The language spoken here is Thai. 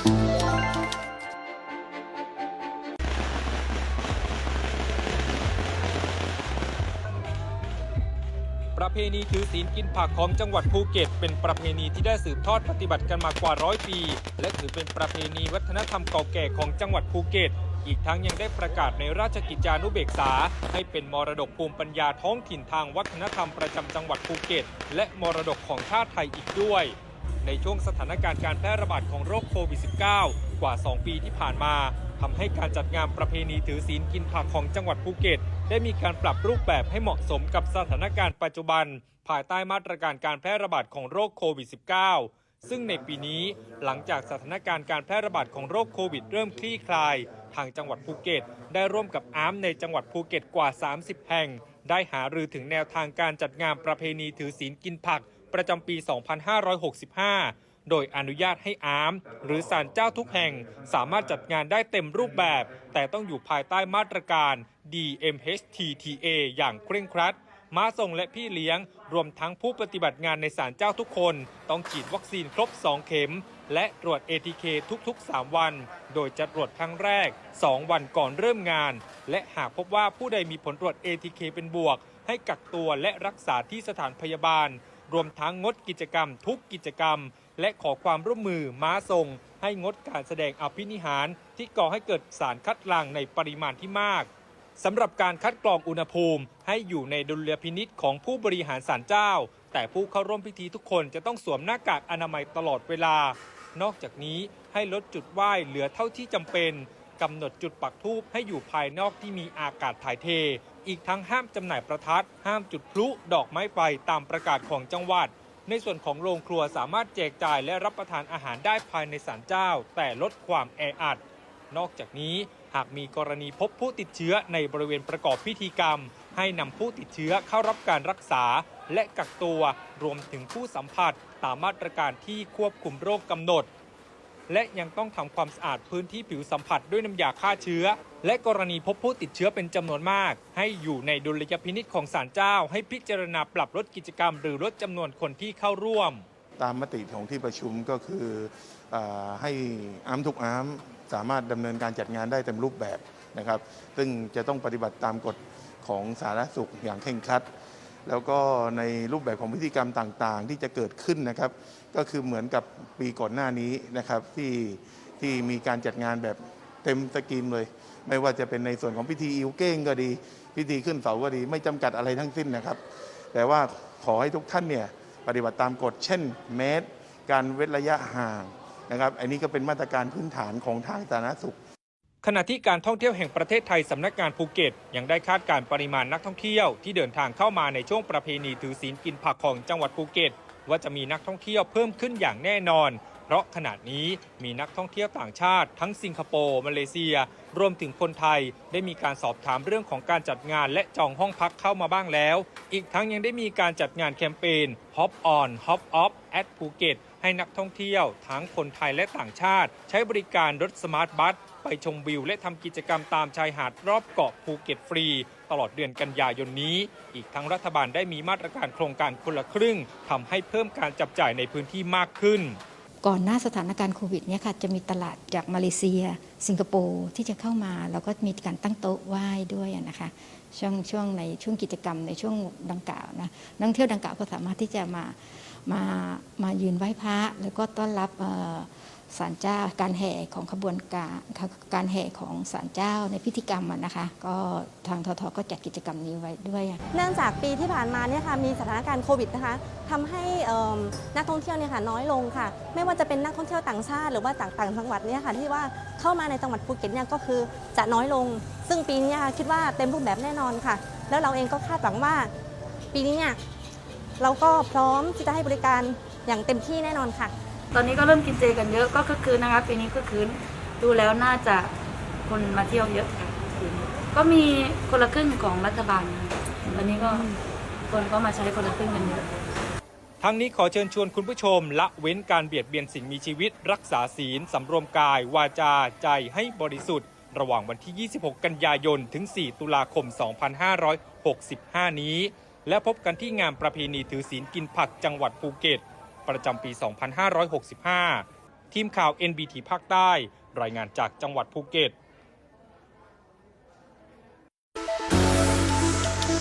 ประเพณีถือศีลกินผักของจังหวัดภูเก็ต เป็นประเพณีที่ได้สืบทอดปฏิบัติกันมากว่าร้อยปี และถือเป็นประเพณีวัฒนธรรมเก่าแก่ของจังหวัดภูเก็ต อีกทั้งยังได้ประกาศในราชกิจจานุเบกษา ให้เป็นมรดกภูมิปัญญาท้องถิ่นทางวัฒนธรรมประจำจังหวัดภูเก็ต และมรดกของชาติไทยอีกด้วย ในช่วงสถานการณ์การแพร่ระบาดของโรคโควิด -19 กว่า 2 ปีที่ผ่านมาทำให้การจัดงานประเพณีถือศีลกินผักของจังหวัดภูเก็ต ได้มีการปรับรูปแบบให้เหมาะสมกับสถานการณ์ปัจจุบัน ภายใต้มาตรการการแพร่ระบาดของโรคโควิด -19 ซึ่งในปีนี้หลังจากสถานการณ์การแพร่ระบาดของโรคโควิด เริ่มคลี่คลาย ทางจังหวัดภูเก็ต ได้ร่วมกับอาร์มในจังหวัดภูเก็ตกว่า 30 แห่ง ได้หารือถึงแนวทางการจัดงานประเพณีถือศีลกินผัก ประจำปี 2565 โดยอนุญาตให้อาร์มหรือศาลเจ้าทุกแห่งสามารถจัดงานได้เต็มรูปแบบ แต่ต้องอยู่ภายใต้มาตรการ DMHTTA อย่างเคร่งครัดม้าทรงและพี่เลี้ยง รวมทั้งผู้ปฏิบัติงานในศาลเจ้าทุกคน ต้องฉีดวัคซีนครบ 2 เข็ม และตรวจ ATK ทุกๆ 3 วัน โดยจะตรวจครั้งแรก 2 วันก่อนเริ่มงาน และหากพบว่าผู้ใดมีผลตรวจ ATK เป็นบวก ให้กักตัวและรักษาที่สถานพยาบาล รวมทั้งงดกิจกรรมทุกกิจกรรม และขอความร่วมมือม้าทรง ให้งดการแสดงอภินิหาร ที่ก่อให้เกิดสารคัดหลั่งในปริมาณที่มากสำหรับการคัดกรองอุณหภูมิ ให้อยู่ในดุลยพินิษของผู้บริหารศาลเจ้า แต่ผู้เข้าร่วมพิธีทุกคนจะต้องสวมหน้ากากอนามัยตลอดเวลา นอกจากนี้ให้ลดจุดไหว้เหลือเท่าที่จำเป็น กำหนดจุดปักธูปให้อยู่ภายนอกที่มีอากาศถ่ายเท อีกทั้งห้ามจำหน่ายประทัด ห้ามจุดพลุดอกไม้ไฟตามประกาศของจังหวัด ในส่วนของโรงครัวสามารถแจกจ่ายและรับประทานอาหารได้ภายในศาลเจ้า แต่ลดความแออัด นอกจากนี้หากมีกรณีพบผู้ติดเชื้อในบริเวณประกอบพิธีกรรม ให้นำผู้ติดเชื้อเข้ารับการรักษา และกักตัวรวมถึงผู้สัมผัสตามมาตรการที่ควบคุมโรคกำหนด และยังต้องทำความสะอาดพื้นที่ผิวสัมผัสด้วยน้ำยาฆ่าเชื้อ และกรณีพบผู้ติดเชื้อเป็นจำนวนมาก ให้อยู่ในดุลยพินิษของศาลเจ้า ให้พิจารณาปรับลดกิจกรรม หรือลดจำนวนคนที่เข้าร่วม ตามมติของที่ประชุมก็คืออให้อาร์มทุกอาร์มสามารถดำเนินการจัดงานได้เต็มรูปแบบนะครับ ซึ่งจะต้องปฏิบัติตามกฎของสาธารณสุขอย่างเคร่งครัด แล้วก็ในรูปแบบของพิธีกรรมต่างๆ ที่จะเกิดขึ้นนะครับ ก็คือเหมือนกับปีก่อนหน้านี้นะครับที่ที่มีการจัดงานแบบเต็มสกรีมเลย ไม่ว่าจะเป็นในส่วนของพิธีอิวเก้งก็ดี พิธีขึ้นเสาก็ดี ไม่จำกัดอะไรทั้งสิ้นนะครับ แต่ว่าขอให้ทุกท่านเนี่ยปฏิบัติตามกฎเช่นแมสการเว้นระยะห่างนะครับ อันนี้ก็เป็นมาตรการพื้นฐานของทางสาธารณสุข ขณะที่การท่องเที่ยวแห่งประเทศไทยสำนักงานภูเก็ต ยังได้คาดการณ์ปริมาณนักท่องเที่ยวที่เดินทางเข้ามาในช่วงประเพณีถือศีลกินผักของจังหวัดภูเก็ต ว่าจะมีนักท่องเที่ยวเพิ่มขึ้นอย่างแน่นอน เพราะขณะนี้มีนักท่องเที่ยวต่างชาติ ทั้งสิงคโปร์มาเลเซีย รวมถึงคนไทย ได้มีการสอบถามเรื่องของการจัดงานและจองห้องพักเข้ามาบ้างแล้ว อีกทั้งยังได้มีการจัดงานแคมเปญ Hop on Hop off at ภูเก็ต ให้นักท่องเที่ยวทั้งคนไทยและต่างชาติ ใช้บริการรถสมาร์ทบัสไปชมวิวและทำกิจกรรมตามชายหาดรอบเกาะภูเก็ตฟรี ตลอดเดือนกันยายนนี้ อีกทั้งรัฐบาลได้มีมาตรการโครงการคนละครึ่งทำให้เพิ่มการจับจ่ายในพื้นที่มากขึ้น ก่อนหน้าสถานการณ์โควิดเนี่ยค่ะจะมีตลาดจากมาเลเซีย สิงคโปร์ที่จะเข้ามาแล้วก็มีการตั้งโต๊ะไหว้ด้วยนะคะช่วงช่วงในช่วงกิจกรรมในช่วงดังกล่าวนะนักเที่ยวดังกล่าวก็สามารถที่จะมา มามายืนไหว้พระ แล้วก็ต้อนรับเอ่อศาลเจ้าการแห่ของขบวนการการแห่ของศาลเจ้าในพิธีกรรมนะคะ ก็ทางททก็จัดกิจกรรมนี้ไว้ด้วย เนื่องจากปีที่ผ่านมาเนี่ยค่ะมีสถานการณ์โควิดนะคะทำให้นักท่องเที่ยวเนี่ยค่ะน้อยลงค่ะ ไม่ว่าจะเป็นนักท่องเที่ยวต่างชาติหรือว่าต่างต่างจังหวัดเนี่ยค่ะที่ว่าเข้ามาในจังหวัดภูเก็ตเนี่ยก็คือจะน้อยลง ซึ่งปีนี้ค่ะคิดว่าเต็มรูปแบบแน่นอนค่ะ แล้วเราเองก็คาดหวังว่า ปีนี้เนี่ย เราก็พร้อมที่จะให้บริการอย่างเต็มที่แน่นอนค่ะ ตอนนี้ก็เริ่มกินเจกันเยอะก็คือคืนนะคะปีนี้ก็คืนดูแล้วน่าจะคนมาเที่ยวเยอะค่ะปีนี้ก็มีคนละครึ่งของรัฐบาลนะคะตอนนี้ก็คนก็มาใช้คนละครึ่งกันเยอะทั้งนี้ขอเชิญชวนคุณผู้ชม ละเว้นการเบียดเบียนสิ่งมีชีวิต รักษาศีลสำรวมกาย วาจา ใจให้บริสุทธิ์ ระหว่างวันที่ 26 กันยายน ถึง 4 ตุลาคม 2565 นี้ และพบกันที่งานประเพณีถือศีลกินผักจังหวัดภูเก็ต ประจำปี 2565 ทีมข่าว NBT ภาคใต้ รายงานจากจังหวัดภูเก็ต